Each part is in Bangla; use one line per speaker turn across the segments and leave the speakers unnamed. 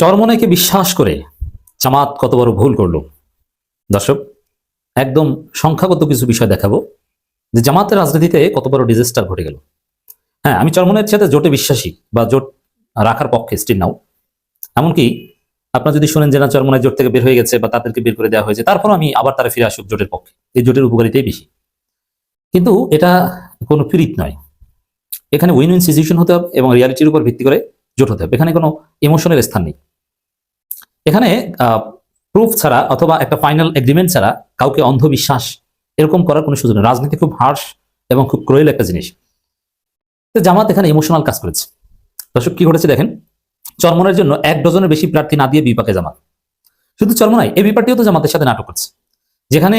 চরমনাইকে বিশ্বাস করে জামাত কত বড় ভুল করল। দর্শক, একদম সংখ্যাগত কিছু বিষয় দেখাবো যে জামাতের রাজনীতিতে কত বড় ডিজাস্টার ঘটে গেল। হ্যাঁ আমি চরমনের সাথে জোটে বিশ্বাসী বা জোট রাখার পক্ষে স্টিল নাও এমনকি আপনার যদি শোনেন যে না চরমনায় জোট থেকে বের হয়ে গেছে বা তাদেরকে বের করে দেওয়া হয়েছে তারপর আমি আবার তারা ফিরে আসুক জোটের পক্ষে। এই জোটের উপকারিতাই বেশি। কিন্তু এটা কোনো পীড়িত নয়। এখানে উইন উইন সিচুয়েশন হতে হবে এবং রিয়ালিটির উপর ভিত্তি করে জোট হতে হবে। এখানে কোনো ইমোশনের স্থান নেই। এখানে প্রুফ ছাড়া অথবা একটা ফাইনাল এগ্রিমেন্ট ছাড়া কাউকে অন্ধবিশ্বাস এরকম করার কোনো সুযোগ নেই। রাজনীতি খুব হার্শ এবং খুব ক্রোয়েল একটা জিনিস। তো জামাত এখানে ইমোশনাল কাজ করেছে। দর্শক, কি ঘটেছে দেখেন? চরমনের জন্য এক ডজনের বেশি প্রার্থী না দিয়ে বিপাকে জামাত। শুধু চরমনাই, এই বিপাটিও তো জামাতের সাথে নাটক করছে। যেখানে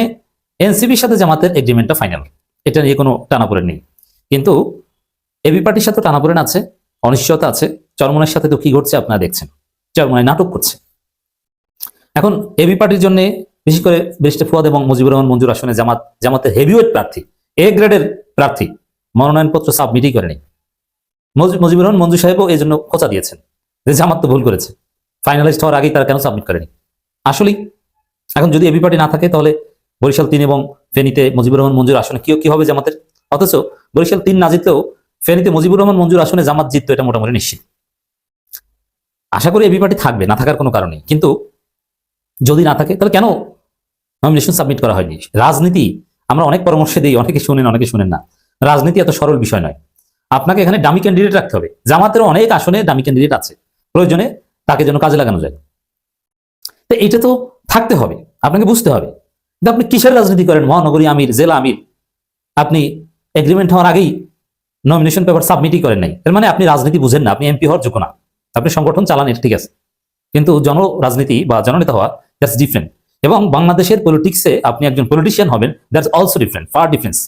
এনসিবির সাথে জামাতের এগ্রিমেন্টটা ফাইনাল এটা নিয়ে কোনো টানাপোড়েন নেই। কিন্তু এবি পার্টির সাথে টানাপোড়েন আছে, অনিশ্চয়তা আছে। চরমনের সাথে তো কি ঘটছে আপনারা দেখছেন। চরমনায় নাটক করছে। এখন এবি পার্টির জন্য বিশেষ করে ব্যারিস্টার ফুয়াদ এবং মুজিবুর রহমান মঞ্জুর আসনে জামাত, জামাতের হেভিওয়েট প্রার্থী এ গ্রেডের প্রার্থী, মনোনয়নপত্র সাবমিটই করেনি। মজি- মুজিবুর রহমান মঞ্জুর সাহেবও এই জন্য খোঁচা দিয়েছেন যে জামাত তো ভুল করেছে। ফাইনালিস্ট হওয়ার আগেই তারা কেন সাবমিট করেনি? আসলেই, এখন যদি এবি পার্টি না থাকে তাহলে বরিশাল তিন এবং ফেনীতে মুজিবুর রহমান মঞ্জুর আসনে কি কি হবে জামাতের? অথচ বরিশাল তিন না জিতলেও ফেনীতে মুজিবুর রহমান মঞ্জুর আসনে জামাত জিততো এটা মোটামুটি নিশ্চিত। আশা করি এবি পার্টি থাকবে, না থাকার কোনো কারণ কিন্তু যদি না থাকে, তাহলে কেন নমিনেশন সাবমিট করা হয়নি? রাজনীতি, আমরা অনেক পরামর্শ দিই, অনেকে শুনেন অনেকে শুনেন না। রাজনীতি এত সরল বিষয় নয়। আপনাকে এখানে ডামি ক্যান্ডিডেট রাখতে হবে। জামাতের অনেক আসনে ডামি ক্যান্ডিডেট আছে। প্রয়োজনে তাকে যেন কাজে লাগানো যায়। তো এটা তো থাকতে হবে, আপনাকে বুঝতে হবে। কিন্তু আপনি কিসের রাজনীতি করেন? মহানগরী আমির, জেলা আমির? আপনি এগ্রিমেন্ট হওয়ার আগেই নমিনেশন পেপার সাবমিটই করেন নাই। এর মানে আপনি রাজনীতি বুঝেন না, আপনি এমপি হওয়ার যোগ্য না। আপনি সংগঠন চালান, ঠিক আছে। কিন্তু জন রাজনীতি বা জননেতা হওয়া দ্যাটস ডিফারেন্ট এবং বাংলাদেশের পলিটিক্সে আপনি একজন পলিটিশিয়ান হবেন that's also different far difference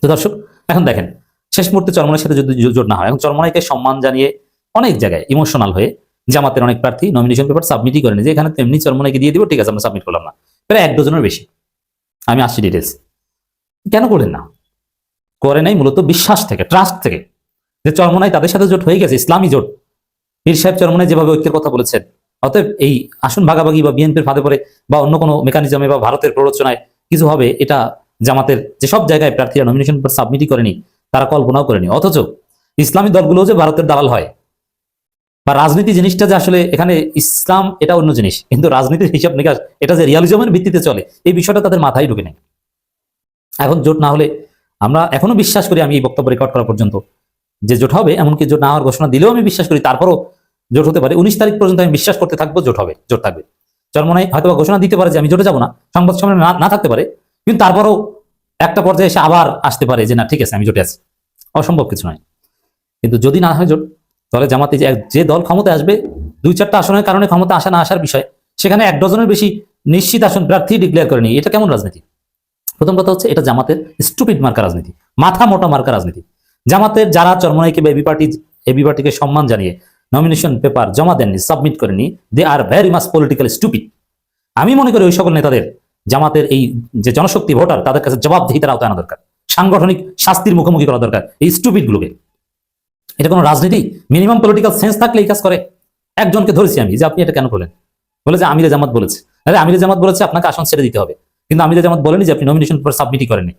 তো দর্শক, এখন দেখেন, শেষ মুহূর্তে চরমনের সাথে যদি জোট না হয়, এখন চরমনাইকে সম্মান জানিয়ে অনেক জায়গায় ইমোশনাল হয়ে জামাতের অনেক প্রার্থী নমিনেশন পেপার সাবমিটই করেনি, যে এখানে তেমনি চরমনাইকে দিয়ে দিব, ঠিক আছে, আমরা সাবমিট করলাম না। প্রায় এক ডজনের বেশি। আমি আসছি ডিটেলস কেন করেন না? করে নাই মূলত বিশ্বাস থেকে ট্রাস্ট থেকে। যে চরমনাই তাদের সাথে জোট হয়ে গেছে, ইসলামী জোট। পীর সাহেব চরমনাই যেভাবে ঐক্যের কথা বলেছেন অতএব এই আসন ভাগাভাগি বা বিএনপির ফাঁদে পড়ে বা অন্য কোনো মেকানিজমে বা ভারতের প্ররোচনায় কিছু হবে, এটা জামাতের যেসব জায়গায় প্রার্থীরা নমিনেশন সাবমিটই করেনি, তারা কল্পনাও করেনি। অথচ ইসলামী দলগুলো যে ভারতের দালাল হয় বা রাজনীতি জিনিসটা যে আসলে এখানে ইসলাম এটা অন্য জিনিস, কিন্তু রাজনীতির হিসাব নিকাশ এটা যে রিয়ালিজমের ভিত্তিতে চলে, এই বিষয়টা তাদের মাথায় ঢুকে নেয় এখন জোট না হলে আমরা এখনও বিশ্বাস করি আমি এই বক্তব্য রেকর্ড করা পর্যন্ত। যে জোট হবে, এমনকি জোট না হওয়ার ঘোষণা দিলেও আমি বিশ্বাস করি, তারপরও জোট হতে পারে। উনিশ তারিখ পর্যন্ত আমি বিশ্বাস করতে থাকব জোট হবে, জোট থাকবে। চরমনাই হয়তো ঘোষণা দিতে পারে যে আমি জোটে যাব না, সংবাদ সম্মেলনে না থাকতে পারে। কিন্তু তারপরও একটা পর্যায়ে এসে আবার আসতে পারে যে না, ঠিক আছে, আমি জোটে আছি। অসম্ভব কিছু নয়। কিন্তু যদি না হয় জোট, তাহলে জামাতে যে যে দল ক্ষমতা আসবে, দুই চারটা আসনের কারণে ক্ষমতা আসা না আসার বিষয়, সেখানে এক ডজনের বেশি নিশ্চিত আসন প্রার্থী ডিক্লেয়ার করেনি। এটা কেমন রাজনীতি? প্রথম কথা হচ্ছে এটা জামাতের স্টুপিড মার্কা রাজনীতি, মাথা মোটা মার্কা রাজনীতি। জামাতের যারা চরমনাইকে বা এবি পার্টি এবি পার্টিকে সম্মান জানিয়ে নমিনেশন পেপার জমা দেননি সাবমিট করেনি। They are very mass political stupid আমি মনে করি ওই সকল নেতাদের, জামাতের এই যে জনশক্তি ভোটার, তাদের কাছে জবাবদিহিতার আওতায় আনা দরকার। সাংগঠনিক শাস্তির মুখোমুখি করা দরকার, এই স্টুপিড গুলোকে। এটা কোনো রাজনীতি? মিনিমাম পলিটিক্যাল সেন্স থাকলে এই কাজ করে। একজনকে ধরেছি আমি, যে আপনি এটা কেন করলেন? বলে যে আমিরে জামাত বলেছে। আরে আমিরে জামাত বলেছে, আপনাকে আসন ছেড়ে দিতে হবে। কিন্তু আমিরে জামাত বলেনি যে আপনি নমিনেশন পেপার সাবমিটই করেননি।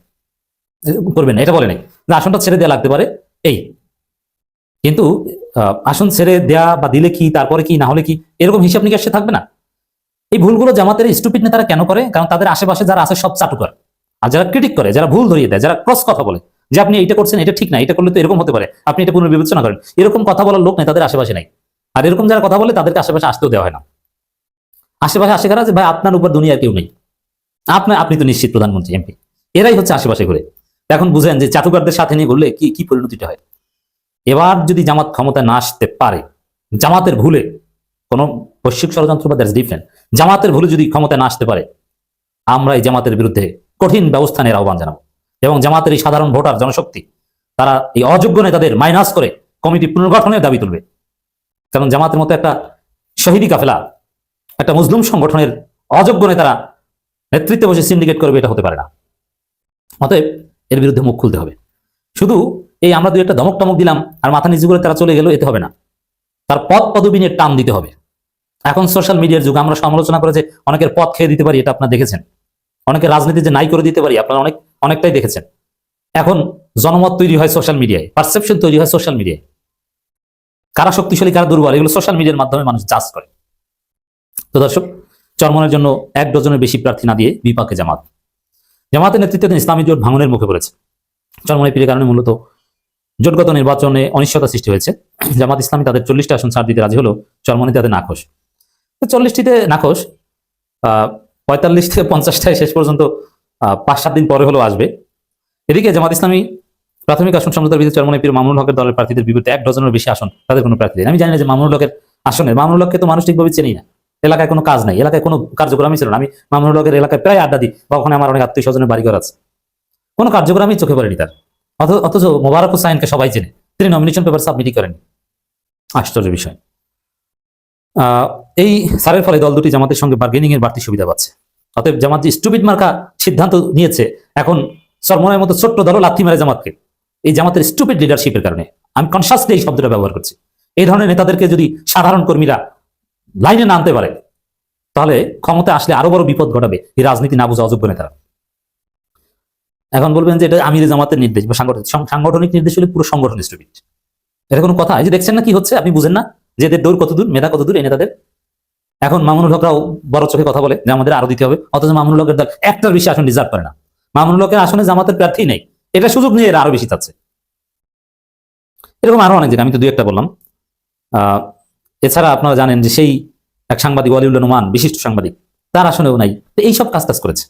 করবেন এটা বলে নাই। যে আসনটা ছেড়ে দেওয়া লাগতে পারে। এই কিন্তু আসন ছেড়ে দেয়া বা দিলে কি, তারপরে কি, না হলে কি, এরকম হিসাব নিকাশে থাকবে না। এই ভুলগুলো জামাতের স্টুপিড নেতারা কেন করে? কারণ তাদের আশেপাশে যারা আছে সব চাটুকার। আর যারা ক্রিটিক করে, যারা ভুল ধরিয়ে দেয়, যারা ক্রস কথা বলে, যে আপনি এটা করছেন, এটা ঠিক না, এটা করলে তো এরকম হতে পারে, আপনি এটা পুনর্বিবেচনা করেন। এরকম কথা বলার লোক নেই, তাদের আশেপাশে নাই। আর এরকম যারা কথা বলে, তাদেরকে আশেপাশে আসতেও দেওয়া হয় না। আশেপাশে আসে কারা? যে ভাই, আপনার উপর দুনিয়ার কেউ নেই। আপনার আপনি তো নিশ্চিত প্রধানমন্ত্রী, এমপি। এরাই হচ্ছে আশেপাশে ঘুরে। এখন বুঝেন যে চাটুকারদের সাথে নিয়ে ঘুরলে কি কি পরিণতিটা হয়? এবার যদি জামাত ক্ষমতায় না আসতে পারে, জামাতের ভুলে কোন বৈশ্বিক ষড়যন্ত্র বা ডিফারেন্ট জামাতের ভুলে যদি ক্ষমতায় না আসতে পারে, আমরা এই জামাতের বিরুদ্ধে কঠিন ব্যবস্থা নেওয়ার আহ্বান জানাব। এবং জামাতের এই সাধারণ ভোটার জনশক্তি, তারা এই অযোগ্য নেতাদের মাইনাস করে কমিটি পুনর্গঠনের দাবি তুলবে। কারণ জামাতের মতো একটা শহীদি কাফেলা, একটা মুসলিম সংগঠনের অযোগ্য নেতারা নেতৃত্বে বসে সিন্ডিকেট করবে, এটা হতে পারে না। অতএব এর বিরুদ্ধে মুখ খুলতে হবে। শুধু এই আমরা দুই একটা ধমক টমক দিলাম, আর মাথা নিচু করে তারা চলে গেল, এতে হবে না। তার পদ পদবি নিয়ে টান দিতে হবে। এখন সোশ্যাল মিডিয়ার যুগ আমরা সমালোচনা করে যে অনেকের পথ খেয়ে দিতে পারি, এটা আপনারা দেখেছেন। অনেকের রাজনীতি যে নাই করে দিতে পারি, আপনারা অনেক, অনেকটাই দেখেছেন। এখন জনমত তৈরি হয় সোশ্যাল মিডিয়ায় পারসেপশন তৈরি হয় সোশ্যাল মিডিয়ায় কারা শক্তিশালী, কারা দুর্বল, এগুলো সোশ্যাল মিডিয়ার মাধ্যমে মানুষ চাষ করে। তো দর্শক, চরমনের জন্য এক ডজনের বেশি প্রার্থী না দিয়ে বিপাকে জামাত। জামাতের নেতৃত্বে ইসলামী জোট ভাঙনের মুখে পড়েছে। চরমনের পীরের কারণে মূলত জোটগত নির্বাচনে অনিশ্চয়তা সৃষ্টি হয়েছে। জামাত ইসলামী তাদের চল্লিশটা আসন ছাড় দিতে রাজি হলো চরমনে তাদের নাকশ চল্লিশটিতে নাকশ পঁয়তাল্লিশ থেকে পঞ্চাশটায় শেষ পর্যন্ত পাঁচ সাত দিন পরে হলেও আসবে। এদিকে জামাত ইসলামী প্রাথমিক আসন সমঝোতার ভিত্তিতে চরমনে পীর মামুনুল হকের দলের প্রার্থীদের বিপরীতে এক ডজনের বেশি আসন তাদের কোনো প্রার্থী নেই। আমি জানি না যে মামুনুল হকের আসনে, মামুনুল হককে তো মানুষ ঠিকভাবে চেনি না। এলাকায় কোনো কাজ নাই, এলাকায় কোনো কার্যক্রমই ছিল না। আমি মামুনুল হকের এলাকায় প্রায় আড্ডা দিই বা ওখানে আমার অনেক আত্মীয় স্বজনের বাড়িঘর আছে। কোনো কার্যক্রমই চোখে পড়েনি তার। অথচ মোবারক হুসাইনকে সবাই চেনে। তিনি নমিনেশন পেপার সাবমিটই করেনি। আশ্চর্য বিষয়। এই সারের ফলে দল দুটি জামাতের সঙ্গে বার্গেনিং এর বাড়তি সুবিধা পাচ্ছে। অতএব জামাত যে স্টুপিড মার্কা সিদ্ধান্ত নিয়েছে, এখন সরমনের মতো ছোট্ট দলও লাথি মারে জামাতকে। এই জামাতের স্টুপিড লিডারশিপের কারণে। আমি কনসাসলি এই শব্দটা ব্যবহার করছি। এই ধরনের নেতাদেরকে যদি সাধারণ কর্মীরা লাইনে না আনতে পারে, তাহলে ক্ষমতা আসলে আরও বড় বিপদ ঘটাবে এই রাজনীতি না বোঝা অযোগ্য নেতারা। এখন বলবেন যে এটা আমির জামাতের নির্দেশ বা সাংগঠনিক সাংগঠনিক নির্দেশ হলে পুরো সংগঠন স্টুপিড এটা কোনো কথা? এই যে দেখছেন না কি হচ্ছে? আপনি বুঝেন না? যে এদের দৌড় কতদূর, মেধা কত দূর এই নেতাদের? এখন মামুনুল হকরাও বড় চোখে কথা বলে যে আমাদের আরও দিতে হবে। অথচ মামুনুল হকের দল একটার বেশি আসন ডিজার্ভ করে না। মামুনুল হকের আসনে জামাতের প্রার্থী নেই। এটা সুযোগ নিয়ে এরা আরও বেশি চাচ্ছে। এরকম আরও অনেক জায়গায়, আমি তো দুই একটা বললাম। এছাড়া আপনারা জানেন যে সেই এক সাংবাদিক, ওয়ালিউল্লাহ নোমান, বিশিষ্ট সাংবাদিক, তার আসনেও নাই। এইসব কাজ টাজ করেছে।